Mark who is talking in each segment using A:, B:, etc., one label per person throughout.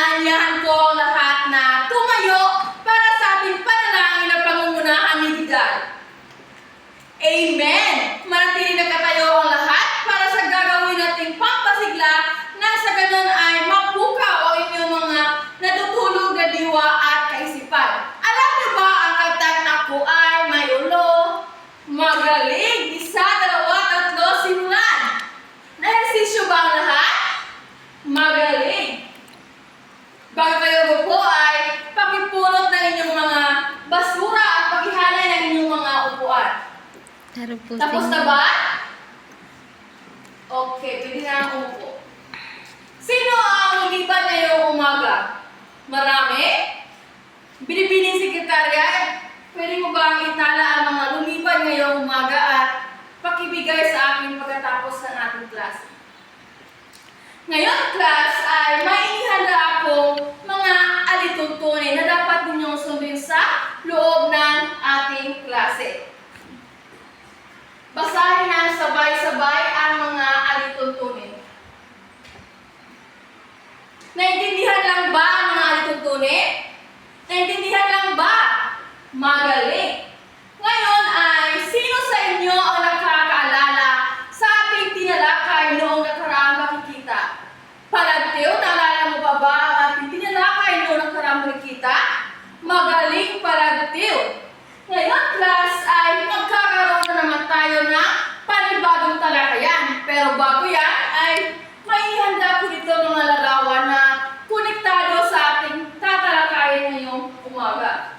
A: inaanyahan ko ang lahat na tumayo para sa ating panalangin na pangungunahan ni Bidal. Amen! Manatili na katayo ang lahat para sa gagawin nating pampasigla na sa ganun ay mapukaw ang inyong mga natutulog na diwa at kaisipan. Alam niyo ba ang kantang ako ay may ulo? Magaling! Isa, dalawa, tatlo, simulan! Nahersisyo ba ang lahat? Magaling! Bago kayo po ay pakipulot ng inyong mga basura at paghihalay ng inyong mga upuan.
B: Taro po.
A: Tapos na ba? Okay, pwede na ang umupo. Sino ang lumiban ngayong umaga? Marami? Binibining sekretarya, pwede mo ba ang itala ang mga lumiban ngayong umaga at pakibigay sa akin pagkatapos ng ating klase? Ngayon, class, ay may inihanda akong mga alituntunin na dapat ninyong sundin sa loob ng Basahin na sabay-sabay ang mga alituntunin. Naintindihan lang ba ang mga alituntunin? Naintindihan lang ba? Magaling! Ngayon ay, sino sa inyo ang nakakaalala sa ating tinalakay noong nakaraang makikita? Palagteo, naalala mo pa ba ang ating tinalakay noong nakaraang makikita? Magaling palagteo! Ngayon, class, ay magkakaroon na naman tayo ng panibagong talakayan. Pero bago yan, ay may ihanda ko dito mga larawan na konektado sa ating tatalakayin ngayong umaga.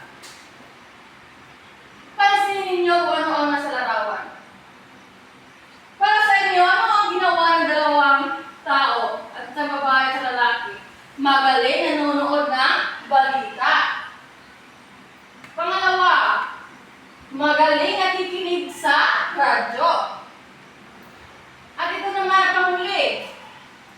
A: Pansinin ninyo kung ano ang nasa larawan. Para sa inyo, ano ang ginawa ng dalawang tao at sa babae at sa lalaki? Magaling nanonood ng balita. Pangalawa, magaling nakikinig sa radyo. At ito naman panghuli,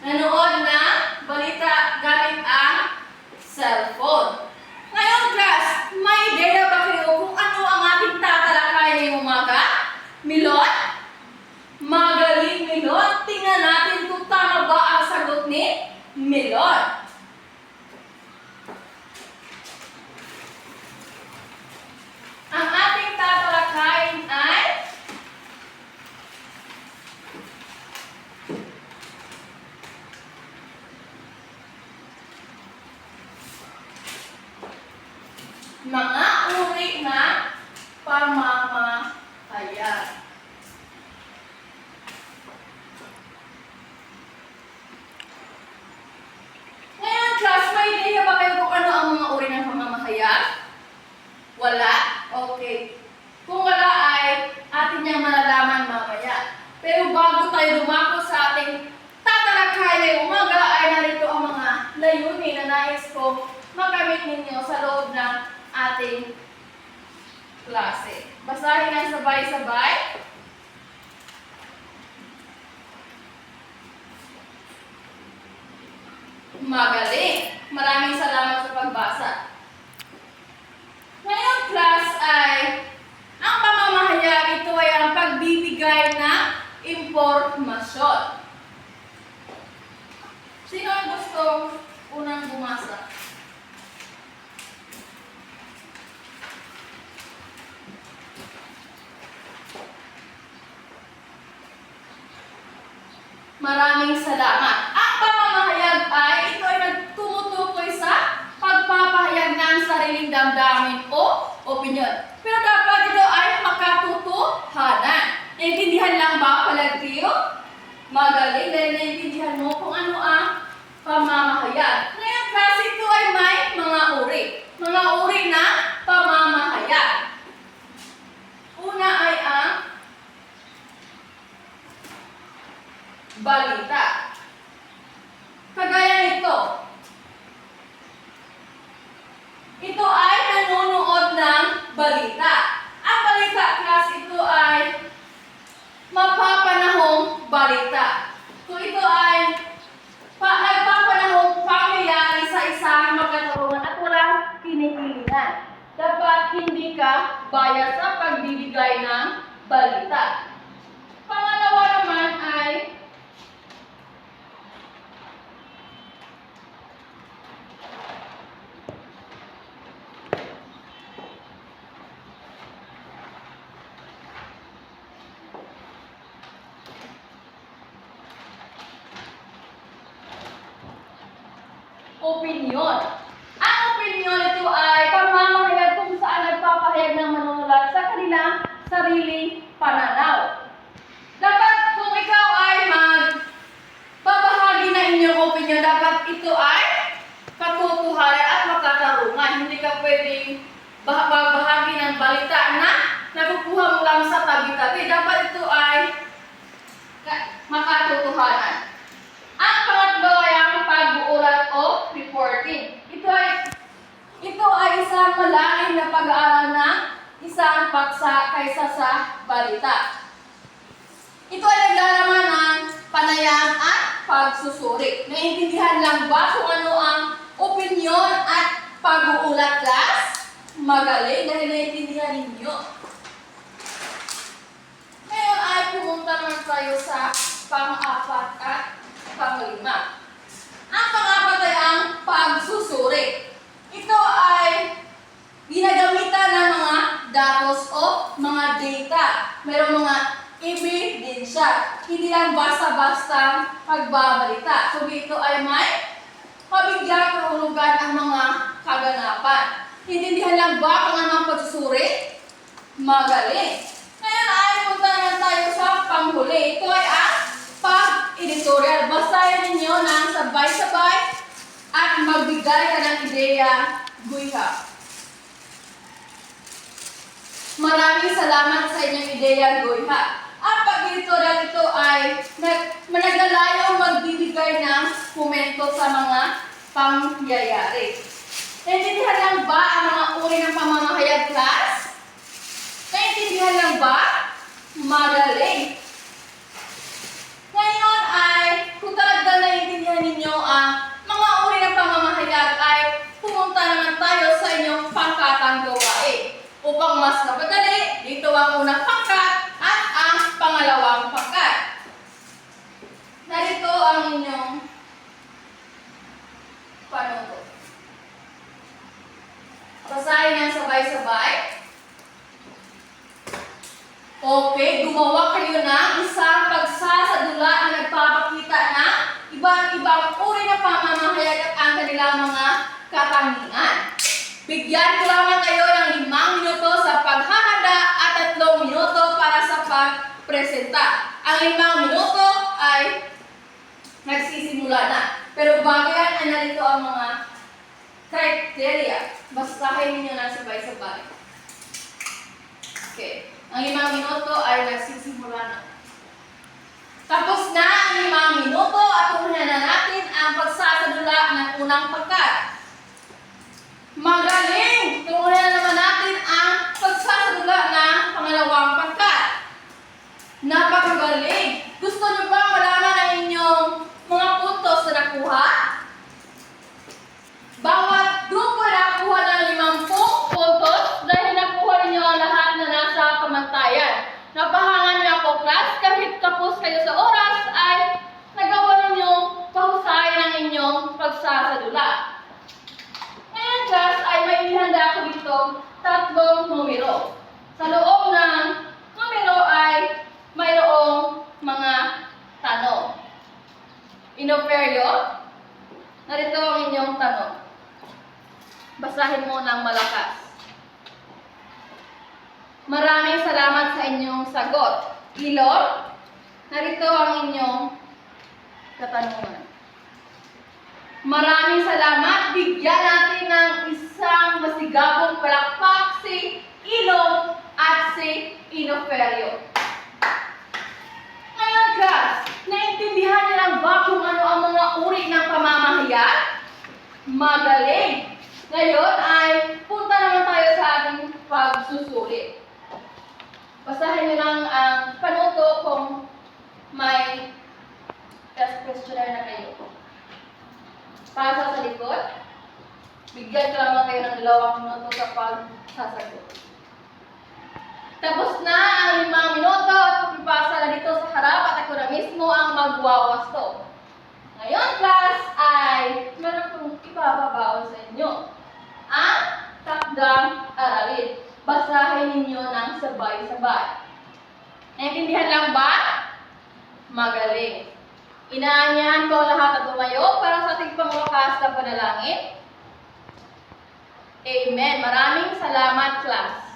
A: nanood ng balita gamit ang cellphone. Ngayon, class, may ideya ba kayo kung ano ang ating tatalakayin ngayong umaga? Milot? Magaling Milot. Tingnan natin kung tama ba ang sagot ni Milot. Ang ating tatalakayin ay mga uri ng pamamahayag. Ngayon, class, may idea ba kayo kung ano ang mga uri ng pamamahayag? Wala? Okay. Kung wala ay atin niyang malalaman mamaya. Pero bago tayo dumako sa ating tatalakay ngayong umaga ay narito ang mga layunin na nais ko makamit ninyo sa loob ng ating klase. Basahin ang sabay-sabay. Magaling! Maraming salamat sa pagbasa. Ngayon, class, ay ang pamamahayag ito ay ang pagbibigay ng impormasyon. Sino ang gusto unang bumasa? Maraming salamat. Ang pamamahayag ay ito ay nagtumutukoy sa pagpapahayag ng sariling damdamin o opinion. Pero dapat ito ay makatutuhanan. Naintindihan lang ba palagtiyo? Magaling dahil naintindihan mo kung ano ang pamamahayag. balita. Kagaya nito. Ito ay nanonood ng balita. Ang balita class ito ay mapapanahong balita. So ito ay pa nagpapanahong pangyayari sa isang magkatarungan at walang pinipilian. Dapat hindi ka bias sa pagbibigay ng balita. Bah- bahagi ng balita na nakukuha mo lang sa tabi-tabi. Dapat ito ay ka- makatotohanan. Ang pangatlo ay ang pag-uulat o reporting. Ito ay ito ay isang malalim na pag-aaral ng isang paksa kaysa sa balita. Ito ay naglalaman ng panayam at pagsusuri. Naiintindihan lang ba kung ano ang opinion at pag-uulat class? Magaling dahil naiintindihan ninyo. Ngayon ay pumunta naman tayo sa pang-apat at pang-lima. Ang pang-apat ay ang pagsusuri. Ito ay ginagamitan ng mga datos o mga data. Merong mga ebidensya. Hindi lang basta-basta pagbabalita. So ito ay may pabigyang kahulugan ang mga kaganapan. Intindihan lang ba kung ano ang pagsusuri? Magaling. Ngayon ay punta naman tayo sa panghuli. Ito ay ang pag-editorial. Basahin ninyo ng sabay-sabay at magbigay ka ng ideya, Guiha. Maraming salamat sa inyong ideya, Guiha. Ang pag-editorial ito ay nag managalayong magbibigay ng komento sa mga pangyayari. Naintindihan lang ba ang mga uri ng pamamahayag class? Naintindihan lang ba? Magaling. Ngayon ay, kung talagang naiintindihan ninyo ang mga uri ng pamamahayag ay pumunta naman tayo sa inyong pangkatang gawain. Upang mas napadali, dito ang unang pangkat at ang pangalawang pangkat. Narito ang inyong panuto. Basahin ng sabay-sabay. Okay, gumawa kayo ng isang pagsasadula na nagpapakita ng iba't ibang uri ng pamamahayag at ang kanilang mga katangian. Bigyan ko lamang kayo ng limang minuto sa paghahanda at tatlong minuto para sa pagpresenta. Ang limang minuto ay nagsisimula na. Pero bago yan, ay narito ang mga criteria. Basahin ninyo na sabay-sabay. Okay. Ang limang minuto ay nagsisimula na. Tapos na ang limang minuto at unahan na natin ang pagsasadula ng unang pagkat. Magaling! Tunghayan na naman natin ang pagsasadula ng pangalawang pagkat. Napakagaling! Gusto niyo ba malaman ang inyong mga puntos na nakuha? Bawat grupo ay nakakuha ng limampung puntos dahil nakuha ninyo ang lahat na nasa pamantayan. Napahangan niyo ako, class, kapos kayo sa oras, ay nagawa ninyo pahusayan ang inyong pagsasadula. Ngayon, class, ay may inihanda ako dito tatlong numero. Sa loob ng numero ay mayroong mga tanong. Inoferyo, narito ang inyong tanong. Basahin mo ng malakas. Maraming salamat sa inyong sagot. Ilog, narito ang inyong katanungan. Maraming salamat. Bigyan natin ng isang masigabong palakpak si Ilog at si Inoferio. Ngayon, class, naintindihan niyo lang ba kung ano ang mga uri ng pamamahayag? Magaling! Ngayon ay punta naman tayo sa ating pagsusuri. Basahin niyo lang ang panuto kung may test questionnaire na kayo. Pasa sa likod. Bigyan ko lamang kayo ng dalawang minuto sa pagsasagot. Tapos na ang limang minuto at pagpipasa na dito sa harap at ako na mismo ang magwawasto. Ngayon, class, ay meron kong ipapabaon sa inyo. Ang takdang aralin. Basahin ninyo ng sabay-sabay. Naintindihan lang ba? Magaling. Inaanyahan ko lahat at tumayo para sa ating pangwakas na panalangin. Amen. Maraming salamat, class.